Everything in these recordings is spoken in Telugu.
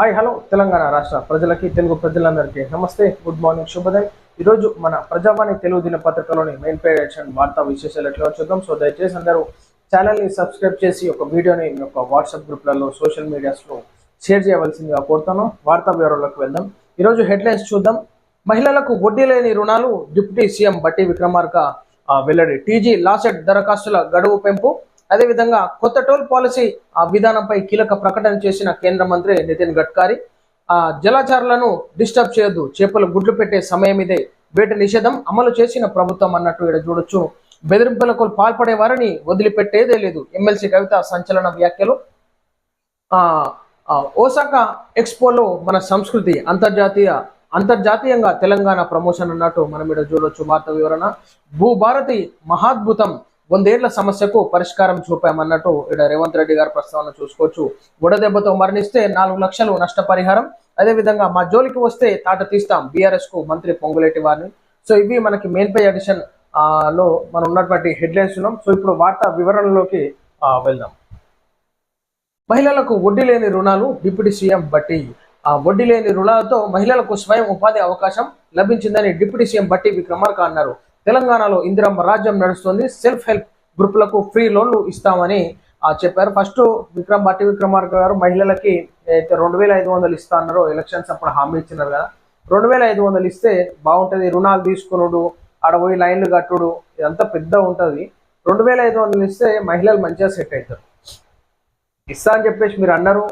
హాయ్ హలో తెలంగాణ రాష్ట్ర ప్రజలకి తెలుగు ప్రజలందరికీ నమస్తే గుడ్ మార్నింగ్ శుభోదయం. ఈరోజు మన ప్రజావాణి తెలుగు దినపత్రికలోని మెయిన్ పేజ్ ఎడిషన్ వార్తా విశేషాలు ఎట్లా చూద్దాం. సో దయచేసి అందరూ ఛానల్ని సబ్స్క్రైబ్ చేసి ఒక వీడియోని మీ యొక్క వాట్సాప్ గ్రూప్లలో సోషల్ మీడియాస్లో షేర్ చేయవలసిందిగా కోరుతాను వార్తా వివరాల్లోకి వెళ్దాం. ఈరోజు హెడ్లైన్స్ చూద్దాం. మహిళలకు వడ్డీ లేని రుణాలు డిప్యూటీ సీఎం బట్టి విక్రమార్క వెల్లడి. టీజీ లాసెట్ దరఖాస్తుల గడువు పెంపు. అదేవిధంగా కొత్త టోల్ పాలసీ ఆ విధానంపై కీలక ప్రకటన చేసిన కేంద్ర మంత్రి నితిన్ గడ్కరీ. ఆ జలాచారులను డిస్టర్బ్ చేయొద్దు చేపలు గుడ్లు పెట్టే సమయం ఇదే. వేట నిషేధం అమలు చేసిన ప్రభుత్వం అన్నట్టు ఇక్కడ చూడొచ్చు. బెదిరింపులకు పాల్పడే వారిని వదిలిపెట్టేదే లేదు. ఎమ్మెల్సీ కవిత సంచలన వ్యాఖ్యలు. ఆ ఓసాకా ఎక్స్పోలో మన సంస్కృతి అంతర్జాతీయ అంతర్జాతీయంగా తెలంగాణ ప్రమోషన్ అన్నట్టు మనం ఇక్కడ చూడొచ్చు. వార్త వివరణ. భూభారతి మహాద్భుతం. వందేళ్ళ సమస్యకు పరిష్కారం చూపామన్నట్టు ఇక్కడ రేవంత్ రెడ్డి గారి ప్రస్తావన చూసుకోవచ్చు. వడదెబ్బతో మరణిస్తే నాలుగు లక్షలు నష్టపరిహారం. అదేవిధంగా మా జోలికి వస్తే తాట తీస్తాం బీఆర్ఎస్కు మంత్రి పొంగులేటి వారిని. సో ఇవి మనకి మెయిన్ పే ఎడిషన్లో మనం ఉన్నటువంటి హెడ్లైన్స్ ఉన్నాం. సో ఇప్పుడు వార్తా వివరణలోకి వెళ్దాం. మహిళలకు వడ్డీ లేని రుణాలు డిప్యూటీ సీఎం బట్టి. ఆ వడ్డీ లేని రుణాలతో మహిళలకు స్వయం ఉపాధి అవకాశం లభించిందని డిప్యూటీ సీఎం బట్టి విక్రమార్క అన్నారు. తెలంగాణలో ఇందిరమ్మ రాజ్యం నడుస్తుంది. సెల్ఫ్ హెల్ప్ గ్రూపులకు ఫ్రీ లోన్లు ఇస్తామని ఆ, చెప్పారు. ఫస్ట్ విక్రమ్ భట్టి విక్రమార్క గారు మహిళలకి అయితే రెండు వేల ఐదు వందలు ఇస్తా అన్నారో ఎలక్షన్స్ అప్పుడు హామీ ఇచ్చినారు కదా. రెండు వేల ఐదు వందలు ఇస్తే బాగుంటుంది. రుణాలు తీసుకునుడు ఆడ పోయి లైన్లు కట్టుడు ఇదంతా పెద్ద ఉంటుంది. రెండు వేల ఐదు వందలు ఇస్తే మహిళలు మంచిగా సెట్ అవుతారు. ఇస్తా అని చెప్పేసి మీరు అన్నారు.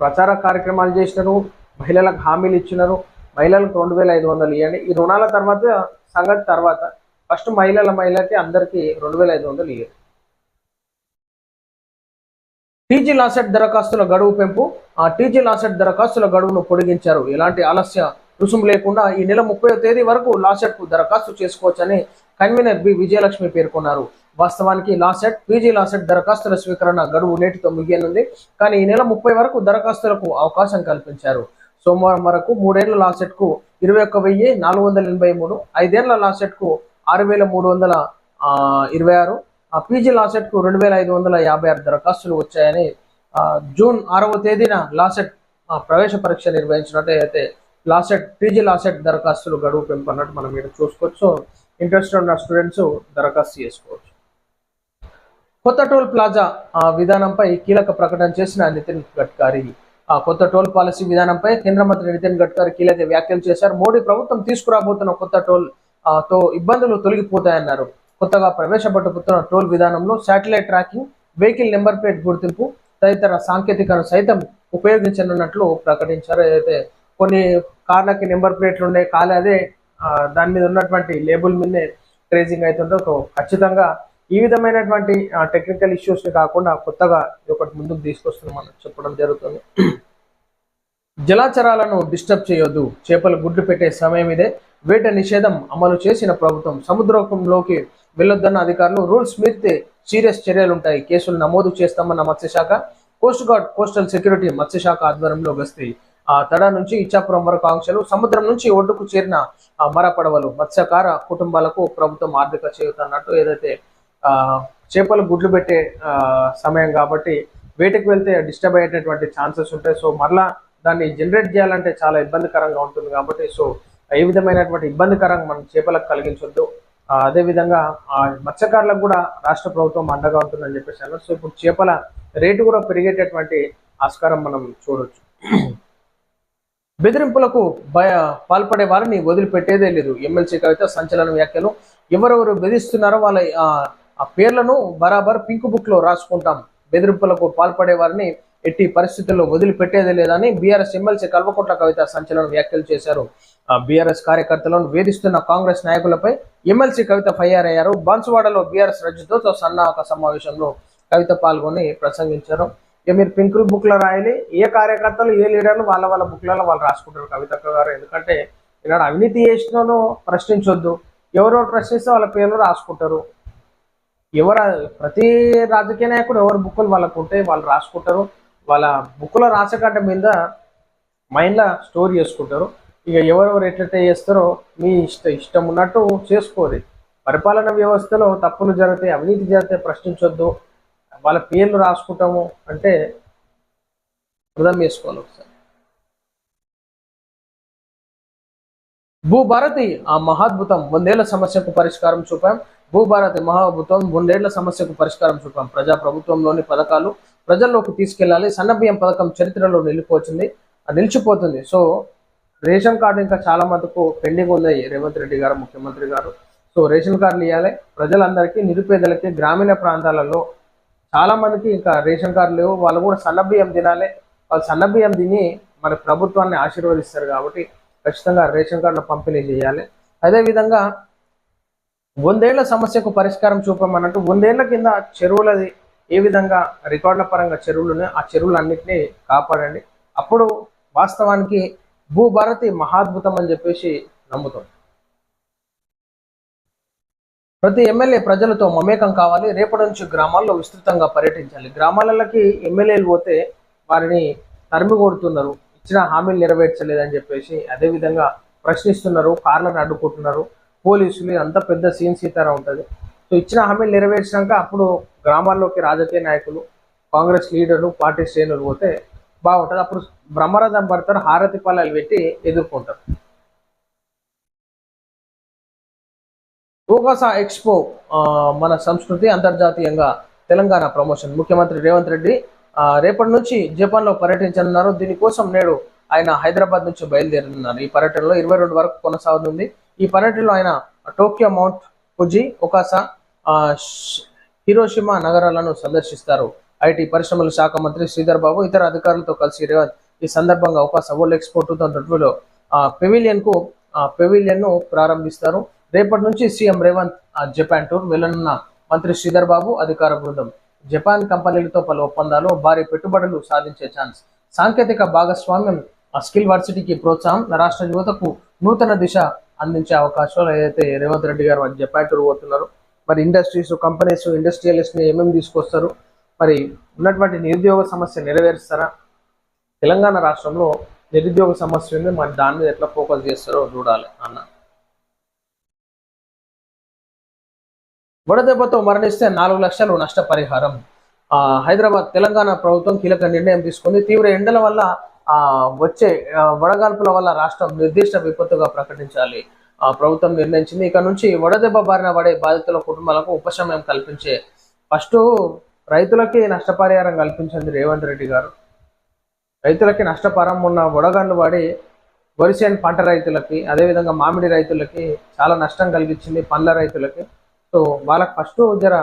ప్రచార కార్యక్రమాలు చేసినారు. మహిళలకు హామీలు ఇచ్చినారు. మహిళలకు రెండు వేల ఐదు వందలు ఇవ్వండి. ఈ రుణాల తర్వాత సంగతి తర్వాత ఫస్ట్ మహిళల మహిళకి అందరికీ రెండు వేల ఐదు వందలు ఇవ్వండి టీజీ లాసెట్ దరఖాస్తుల గడువు పెంపు. ఆ టీజీ లాసెట్ దరఖాస్తుల గడువును పొడిగించారు. ఎలాంటి ఆలస్య రుసుము లేకుండా ఈ నెల ముప్పై తేదీ వరకు లాసెట్కు దరఖాస్తు చేసుకోవచ్చని కన్వీనర్ బి. విజయలక్ష్మి పేర్కొన్నారు. వాస్తవానికి లాసెట్ పీజీ లాసెట్ దరఖాస్తుల స్వీకరణ గడువు నేటితో ముగియనుంది. కానీ ఈ నెల ముప్పై వరకు దరఖాస్తులకు అవకాశం కల్పించారు. సోమవారం వరకు మూడేళ్ళ లాసెట్కు ఇరవై ఒక్క వెయ్యి నాలుగు వందల ఎనభై మూడు ఐదేళ్ళ లాసెట్కు ఆరు వేల మూడు వందల ఇరవై ఆరు. ఆ పీజీ లాసెట్కు రెండు వేల ఐదు వందల యాభై ఆరు దరఖాస్తులు వచ్చాయని జూన్ ఆరవ తేదీన లాసెట్ ఆ, ప్రవేశ పరీక్ష నిర్వహించినట్టు అయితే లాసెట్ పీజీ లాసెట్ దరఖాస్తులు గడువు పెంపన్నట్టు మనం ఇక్కడ చూసుకోవచ్చు. ఇంట్రెస్ట్ ఉన్న స్టూడెంట్స్ దరఖాస్తు చేసుకోవచ్చు. కొత్త టోల్ ప్లాజా విధానంపై కీలక ప్రకటన చేసిన నితిన్ గడ్కరీ. ఆ కొత్త టోల్ పాలసీ విధానంపై కేంద్ర మంత్రి నితిన్ గడ్కరీ కీలక వ్యాఖ్యలు చేశారు. మోడీ ప్రభుత్వం తీసుకురాబోతున్న కొత్త టోల్ తో ఇబ్బందులు తొలగిపోతాయన్నారు. కొత్తగా ప్రవేశపెట్టబోతున్న టోల్ విధానంలో satellite tracking vehicle number plate గుర్తింపు తదితర సాంకేతికను సైతం ఉపయోగించనున్నట్లు ప్రకటించారు. ఏదైతే కొన్ని కార్లకి నెంబర్ ప్లేట్లు ఉండే కాలే అదే దాని మీద ఉన్నటువంటి లేబుల్ మీదే ట్రేసింగ్ అవుతుందో ఖచ్చితంగా ఈ విధమైనటువంటి టెక్నికల్ ఇష్యూస్ని కాకుండా కొత్తగా ఇది ఒకటి ముందుకు తీసుకొస్తున్నామని చెప్పడం జరుగుతుంది. జలాచరాలను డిస్టర్బ్ చేయొద్దు చేపలు గుడ్లు పెట్టే సమయం ఇదే. వేట నిషేధం అమలు చేసిన ప్రభుత్వం. సముద్రంలోకి వెళ్ళొద్దన్న అధికారులు రూల్స్ మీరితే సీరియస్ చర్యలు ఉంటాయి కేసులు నమోదు చేస్తామన్న మత్స్యశాఖ కోస్ట్ గార్డ్ కోస్టల్ సెక్యూరిటీ మత్స్యశాఖ ఆధ్వర్యంలో గస్తీ. ఆ తడ నుంచి ఇచ్చాపురం వరకు ఆంక్షలు సముద్రం నుంచి ఒడ్డుకు చేరిన ఆ మత్స్యకార కుటుంబాలకు ప్రభుత్వం ఆర్థిక చేయూత అన్నట్టు ఏదైతే చేపలు గుడ్లు పెట్టే సమయం కాబట్టి వేటకు వెళ్తే డిస్టర్బ్ అయ్యేటటువంటి ఛాన్సెస్ ఉంటాయి. సో మరలా దాన్ని జనరేట్ చేయాలంటే చాలా ఇబ్బందికరంగా ఉంటుంది కాబట్టి సో ఏ విధమైనటువంటి ఇబ్బందికరంగా మనం చేపలకు కలిగించొద్దు. అదేవిధంగా ఆ మత్స్యకారులకు కూడా రాష్ట్ర ప్రభుత్వం అండగా ఉంటుందని చెప్పేసి అన్నారు. సో ఇప్పుడు చేపల రేటు కూడా పెరిగేటటువంటి ఆస్కారం మనం చూడొచ్చు. బెదిరింపులకు భయ పాల్పడే వారిని వదిలిపెట్టేదే లేదు. ఎమ్మెల్సీ కవిత సంచలన వ్యాఖ్యలు. ఎవరెవరు బెదిరిస్తున్నారో వాళ్ళ ఆ, ఆ పేర్లను బరాబర్ పింక్ బుక్లో రాసుకుంటాం. బెదిరింపులకు పాల్పడే వారిని ఎట్టి పరిస్థితుల్లో వదిలిపెట్టేదే లేదని బీఆర్ఎస్ ఎమ్మెల్సీ కల్వకుంట్ల కవిత సంచలన వ్యాఖ్యలు చేశారు. బీఆర్ఎస్ కార్యకర్తలను వేధిస్తున్న కాంగ్రెస్ నాయకులపై ఎమ్మెల్సీ కవిత ఫైర్ అయ్యారు బాన్సువాడలో బీఆర్ఎస్ రజ్జుతో సన్నాహక సమావేశంలో కవిత పాల్గొని ప్రసంగించారు. ఇక మీరు పింకుల్ బుక్లో రాయాలి. ఏ కార్యకర్తలు ఏ లీడర్లు వాళ్ళ వాళ్ళ బుక్లలో వాళ్ళు రాసుకుంటారు కవితక్క గారు. ఎందుకంటే ఇక్కడ అవినీతి చేసినను ప్రశ్నించొద్దు. ఎవరెవరు ప్రశ్నిస్తే వాళ్ళ పేర్లు రాసుకుంటారు. ఎవరు ప్రతి రాజకీయ నాయకుడు ఎవరు బుక్కులు వాళ్ళకు ఉంటే వాళ్ళు రాసుకుంటారు. వాళ్ళ బుక్కుల రాసకాట మీద మైండ్లో స్టోర్ చేసుకుంటారు. ఇక ఎవరెవరు ఎట్లయితే చేస్తారో మీ ఇష్ట ఇష్టం ఉన్నట్టు చేసుకోరు పరిపాలన వ్యవస్థలో తప్పులు జరిగితే అవినీతి జరిగితే ప్రశ్నించొద్దు. వాళ్ళ పేర్లు రాసుకుంటాము అంటే అర్థం చేసుకోవాలి ఒకసారి. భూభారతి ఆ మహాద్భుతం వందేళ్ళ సమస్యకు పరిష్కారం చూపాం. భూభారతి మహాద్భుతం వందేళ్ళ సమస్యకు పరిష్కారం చూపాం. ప్రజా ప్రభుత్వంలోని పథకాలు ప్రజల్లోకి తీసుకెళ్ళాలి. సన్నబియ్యం పథకం చరిత్రలో నిలిపోతుంది నిలిచిపోతుంది. సో రేషన్ కార్డు ఇంకా చాలా మటుకు పెండింగ్ ఉంది. రేవంత్ రెడ్డి గారు ముఖ్యమంత్రి గారు. సో రేషన్ కార్డులు ఇవ్వాలి ప్రజలందరికీ నిరుపేదలకి గ్రామీణ ప్రాంతాలలో చాలా మందికి ఇంకా రేషన్ కార్డు లేవు. వాళ్ళు కూడా సన్నబియ్యం తినాలి. వాళ్ళు సన్నబియ్యం తిని మన ప్రభుత్వాన్ని ఆశీర్వదిస్తారు కాబట్టి ఖచ్చితంగా రేషన్ కార్డుల పంపిణీ చేయాలి. అదేవిధంగా వందేళ్ళ సమస్యకు పరిష్కారం చూపమన్నట్టు వందేళ్ళ కింద చెరువులది ఏ విధంగా రికార్డుల పరంగా చెరువులు ఉన్నాయో ఆ చెరువులన్నింటినీ కాపాడండి. అప్పుడు వాస్తవానికి భూభారతి మహాద్భుతం అని చెప్పేసి నమ్ముతాం ప్రతి ఎమ్మెల్యే ప్రజలతో మమేకం కావాలి రేపటి నుంచి గ్రామాల్లో విస్తృతంగా పర్యటించాలి. గ్రామాలకి ఎమ్మెల్యేలు పోతే వారిని తరిమి కొడుతున్నారు. ఇచ్చిన హామీలు నెరవేర్చలేదని చెప్పేసి అదేవిధంగా ప్రశ్నిస్తున్నారు కార్లను అడ్డుకుంటున్నారు. పోలీసులు అంత పెద్ద సీన్ సీతారా ఉంటుంది. సో ఇచ్చిన హామీలు నెరవేర్చినాక అప్పుడు గ్రామాల్లోకి రాజకీయ నాయకులు కాంగ్రెస్ లీడర్లు పార్టీ శ్రేణులు పోతే బాగుంటుంది. అప్పుడు బ్రహ్మరథం పడతారు హారతి పళ్ళాలు పెట్టి ఎదుర్కొంటారు. ఓకాసా ఎక్స్పో మన సంస్కృతి అంతర్జాతీయంగా తెలంగాణ ప్రమోషన్. ముఖ్యమంత్రి రేవంత్ రెడ్డి రేపటి నుంచి జపాన్లో పర్యటించనున్నారు. దీనికోసం నేడు ఆయన హైదరాబాద్ నుంచి బయలుదేరనున్నారు. ఈ పర్యటనలో ఇరవై రెండు వరకు కొనసాగుతుంది. ఈ పర్యటనలో ఆయన టోక్యో మౌంట్ ఫుజి ఒకాసా హిరోషిమా నగరాలను సందర్శిస్తారు. ఐటీ పరిశ్రమల శాఖ మంత్రి శ్రీధర్ బాబు ఇతర అధికారులతో కలిసి రేవంత్ ఈ సందర్భంగా ఒకాసా వరల్డ్ ఎక్స్పో టూ థౌసండ్ ట్వంటీలో పెవిలియన్కు పెవిలియన్ను ప్రారంభిస్తారు. రేపటి నుంచి సీఎం రేవంత్ జపాన్ టూర్ వెళ్ళనున్న మంత్రి శ్రీధర్ బాబు అధికార బృందం. జపాన్ కంపెనీలతో పలు ఒప్పందాలు భారీ పెట్టుబడులు సాధించే ఛాన్స్. సాంకేతిక భాగస్వామ్యం ఆ స్కిల్ వర్సిటీకి ప్రోత్సాహం రాష్ట్ర యువతకు నూతన దిశ అందించే అవకాశాలు ఏదైతే రేవంత్ రెడ్డి గారు జపాన్ టూర్ పోతున్నారు మరి ఇండస్ట్రీస్ కంపెనీస్ ఇండస్ట్రియలిస్ట్ని ఏమేమి తీసుకొస్తారు? మరి ఉన్నటువంటి నిరుద్యోగ సమస్య నెరవేరుస్తారా? తెలంగాణ రాష్ట్రంలో నిరుద్యోగ సమస్య ఉంది మరి దాని మీద ఎట్లా ఫోకస్ చేస్తారో చూడాలి అన్న. వడదెబ్బతో మరణిస్తే నాలుగు లక్షలు నష్టపరిహారం. ఆ, హైదరాబాద్ తెలంగాణ ప్రభుత్వం కీలక నిర్ణయం తీసుకుంది. తీవ్ర ఎండల వల్ల ఆ, వచ్చే వడగాల్పుల వల్ల రాష్ట్రం నిర్దిష్ట విపత్తుగా ప్రకటించాలి. ప్రభుత్వం నిర్ణయించింది. ఇక నుంచి వడదెబ్బ బారిన పడే బాధితుల కుటుంబాలకు ఉపశమనం కల్పించే ఫస్ట్ రైతులకి నష్టపరిహారం కల్పించింది రేవంత్ రెడ్డి గారు. రైతులకి నష్టపరం ఉన్న వడగండ్లు పడి వరిసేను పంట రైతులకి అదేవిధంగా మామిడి రైతులకి చాలా నష్టం కలిగించింది పండ్ల రైతులకి. సో వాళ్ళకి ఫస్ట్ జర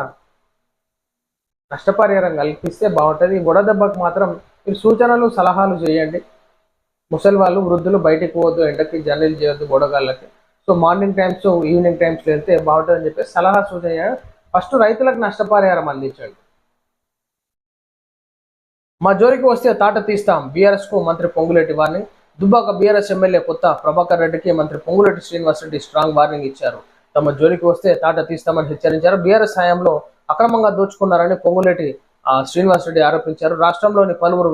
నష్టపరిహారం కల్పిస్తే బాగుంటుంది. వడదెబ్బకు మాత్రం మీరు సూచనలు సలహాలు చేయండి. ముసలి వాళ్ళు వృద్ధులు బయటికి పోవద్దు ఎండకి జర్నీలు చేయొద్దు గొడగాళ్ళకి సో మార్నింగ్ టైమ్స్ ఈవినింగ్ టైమ్స్లో వెళ్తే బాగుంటుంది అని చెప్పి సలహా సూచన ఫస్ట్ రైతులకు నష్టపరిహారం అందించండి. మా జోరికి వస్తే తాట తీస్తాం. బీఆర్ఎస్కు మంత్రి Ponguleti warning. Dubbaka BRS MLA Kotha Prabhakar రెడ్డికి మంత్రి పొంగులేటి శ్రీనివాస్ రెడ్డి స్ట్రాంగ్ వార్నింగ్ ఇచ్చారు. తమ జోలికి వస్తే తాట తీస్తామని హెచ్చరించారు. బీఆర్ఎస్ హయాంలో అక్రమంగా దోచుకున్నారని పొంగులేటి ఆ, శ్రీనివాస్ రెడ్డి ఆరోపించారు. రాష్ట్రంలోని పలువురు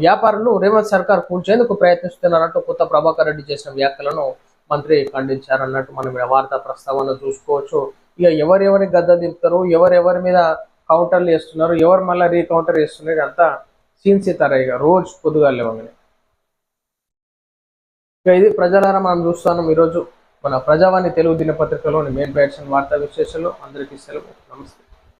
వ్యాపారులు రేవంత్ సర్కార్ కూల్చేందుకు ప్రయత్నిస్తున్నారంటూ కొత్త ప్రభాకర్ రెడ్డి చేసిన వ్యాఖ్యలను మంత్రి ఖండించారన్నట్టు మనం వార్తా ప్రస్తావన చూసుకోవచ్చు. ఇక ఎవరెవరి గద్ద దింపుతారు? ఎవరెవరి మీద కౌంటర్లు వేస్తున్నారు? ఎవరు మళ్ళీ రీకౌంటర్ వేస్తున్నారు? అంతా సీన్స్ ఇస్తారా ఇక. రోజు పొద్దుగా లేవగానే. ఇక ఇది ప్రజలారా మనం చూస్తున్నాం ఈరోజు. మన ప్రజావాణి తెలుగు దినపత్రికలోని మెయిన్ బ్యాట్స్ వార్తా విశేషాలు. అందరికీ సెలవు. నమస్తే.